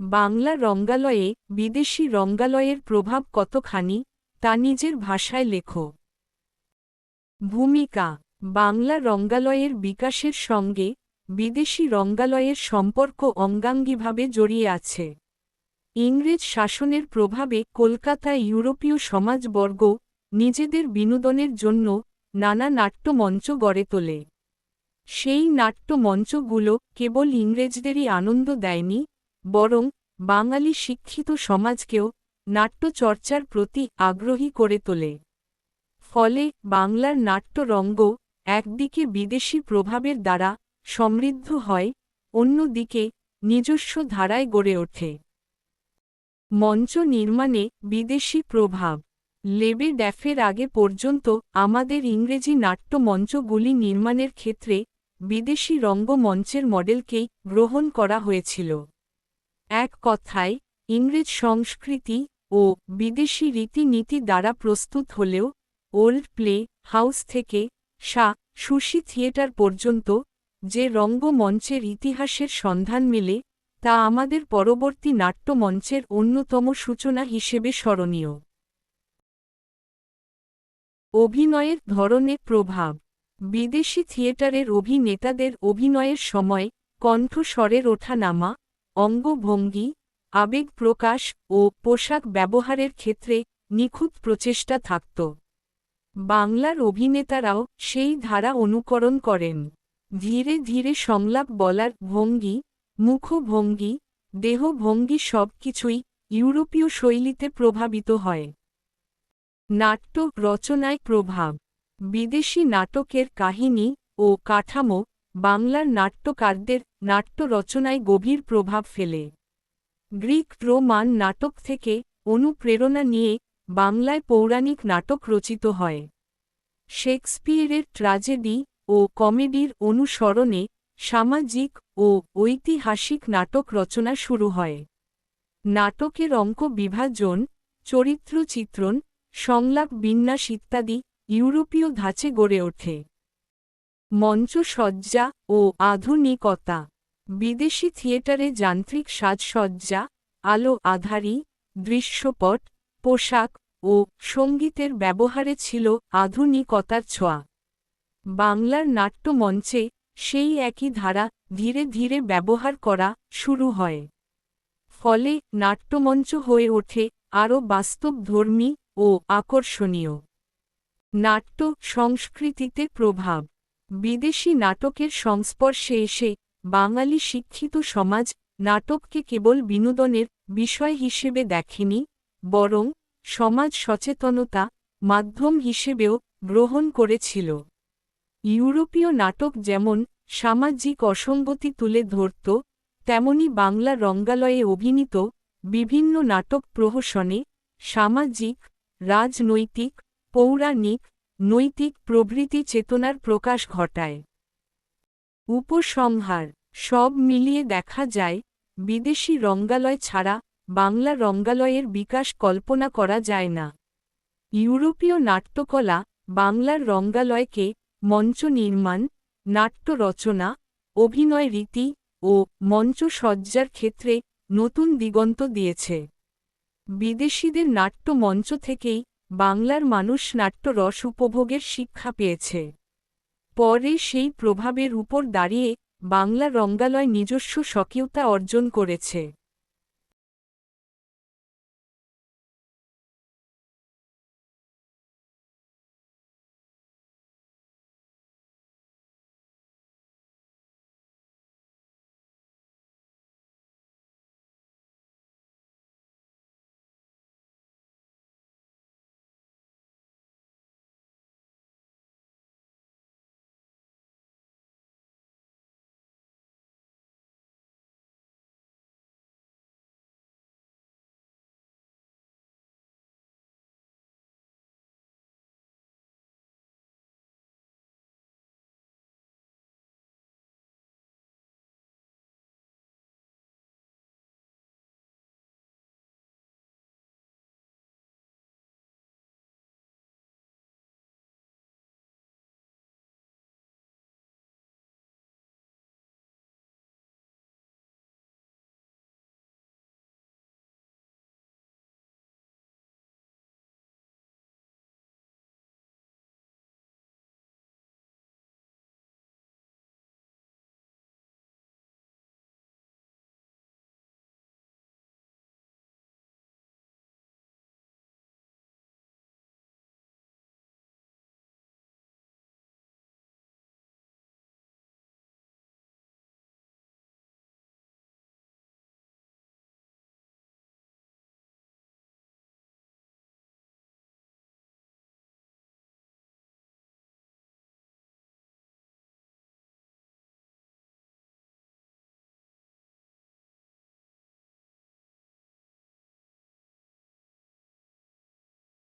বাংলা রঙ্গালয়ে বিদেশি রঙ্গালয়ের প্রভাব কতখানি, তা নিজের ভাষায় লেখো। ভূমিকা, বাংলা রঙ্গালয়ের বিকাশের সঙ্গে বিদেশি রঙ্গালয়ের সম্পর্ক অঙ্গাঙ্গিভাবে জড়িয়ে আছে। ইংরেজ শাসনের প্রভাবে কলকাতায় ইউরোপীয় সমাজবর্গ নিজেদের বিনোদনের জন্য নানা নাট্যমঞ্চ গড়ে তোলে। সেই নাট্যমঞ্চগুলো কেবল ইংরেজদেরই আনন্দ দেয়নি বরং বাঙালি শিক্ষিত সমাজকেও নাট্যচর্চার প্রতি আগ্রহী করে তোলে। ফলে বাংলার নাট্যরঙ্গ একদিকে বিদেশি প্রভাবের দ্বারা সমৃদ্ধ হয়, অন্যদিকে নিজস্ব ধারায় গড়ে ওঠে। মঞ্চ নির্মাণে বিদেশি প্রভাব, লেবে ড্যাফের আগে পর্যন্ত আমাদের ইংরেজি নাট্যমঞ্চগুলি নির্মাণের ক্ষেত্রে বিদেশি রঙ্গমঞ্চের মডেলকেই গ্রহণ করা হয়েছিল। এক কথায়, ইংরেজ সংস্কৃতি ও বিদেশি রীতিনীতি দ্বারা প্রস্তুত হলেও, ওল্ড প্লে হাউস থেকে সা সুশি থিয়েটার পর্যন্ত যে রঙ্গমঞ্চের ইতিহাসের সন্ধান মেলে, তা আমাদের পরবর্তী নাট্যমঞ্চের অন্যতম সূচনা হিসেবে স্মরণীয়। অভিনয়ের ধরনে প্রভাব। বিদেশি থিয়েটারের অভিনেতাদের অভিনয়ের সময় কণ্ঠস্বরের ওঠানামা অঙ্গভঙ্গি, আবেগ প্রকাশ ও পোশাক ব্যবহারের ক্ষেত্রে নিখুঁত প্রচেষ্টা থাকত। বাংলার অভিনেতারাও সেই ধারা অনুকরণ করেন। ধীরে ধীরে সংলাপ বলার ভঙ্গি, মুখভঙ্গি, দেহভঙ্গি সব কিছুই ইউরোপীয় শৈলীতে প্রভাবিত হয়। নাট্য রচনায় প্রভাব। বিদেশি নাটকের কাহিনী ও কাঠামো বাংলার নাট্যকারদের নাট্য রচনায় গভীর প্রভাব ফেলে। গ্রিক রোমান নাটক থেকে অনুপ্রেরণা নিয়ে বাংলায় পৌরাণিক নাটক রচিত হয়। শেক্সপিয়ারের ট্র্যাজেডি ও কমেডির অনুসরণে সামাজিক ও ঐতিহাসিক নাটক রচনা শুরু হয়। নাটকের অঙ্ক বিভাজন, চরিত্রচিত্রণ, সংলাপ বিন্যাস ইত্যাদি ইউরোপীয় ধাঁচে গড়ে ওঠে। মঞ্চসজ্জা ও আধুনিকতা। বিদেশি থিয়েটারে যান্ত্রিক সাজসজ্জা, আলো আধারি, দৃশ্যপট, পোশাক ও সঙ্গীতের ব্যবহারে ছিল আধুনিকতার ছোঁয়া। বাংলার নাট্যমঞ্চে সেই একই ধারা ধীরে ধীরে ব্যবহার করা শুরু হয়। ফলে নাট্যমঞ্চ হয়ে ওঠে আরও বাস্তবধর্মী ও আকর্ষণীয়। নাট্য সংস্কৃতিতে প্রভাব বিদেশি নাটকের সংস্পর্শে এসে বাঙালি শিক্ষিত সমাজ নাটককে কেবল বিনোদনের বিষয় হিসেবে দেখেনি, বরং সমাজ সচেতনতা মাধ্যম হিসেবেও গ্রহণ করেছিল। ইউরোপীয় নাটক যেমন সামাজিক অসঙ্গতি তুলে ধরত, তেমনি বাংলা রঙ্গালয়ে অভিনীত বিভিন্ন নাটক প্রহসনে সামাজিক, রাজনৈতিক, পৌরাণিক নৈতিক প্রভৃতি চেতনার প্রকাশ ঘটায়। উপসংহার, সব মিলিয়ে দেখা যায়, বিদেশি রঙ্গালয় ছাড়া বাংলা রঙ্গালয়ের বিকাশ কল্পনা করা যায় না। ইউরোপীয় নাট্যকলা বাংলার রঙ্গালয়কে মঞ্চ নির্মাণ, নাট্য রচনা, অভিনয় রীতি ও মঞ্চসজ্জার ক্ষেত্রে নতুন দিগন্ত দিয়েছে। বিদেশিদের নাট্য মঞ্চ থেকেই বাংলার মানুষ নাট্যরস উপভোগের শিক্ষা পেয়েছে। পরে সেই প্রভাবের উপর দাঁড়িয়ে বাংলা রঙ্গালয় নিজস্ব স্বকীয়তা অর্জন করেছে।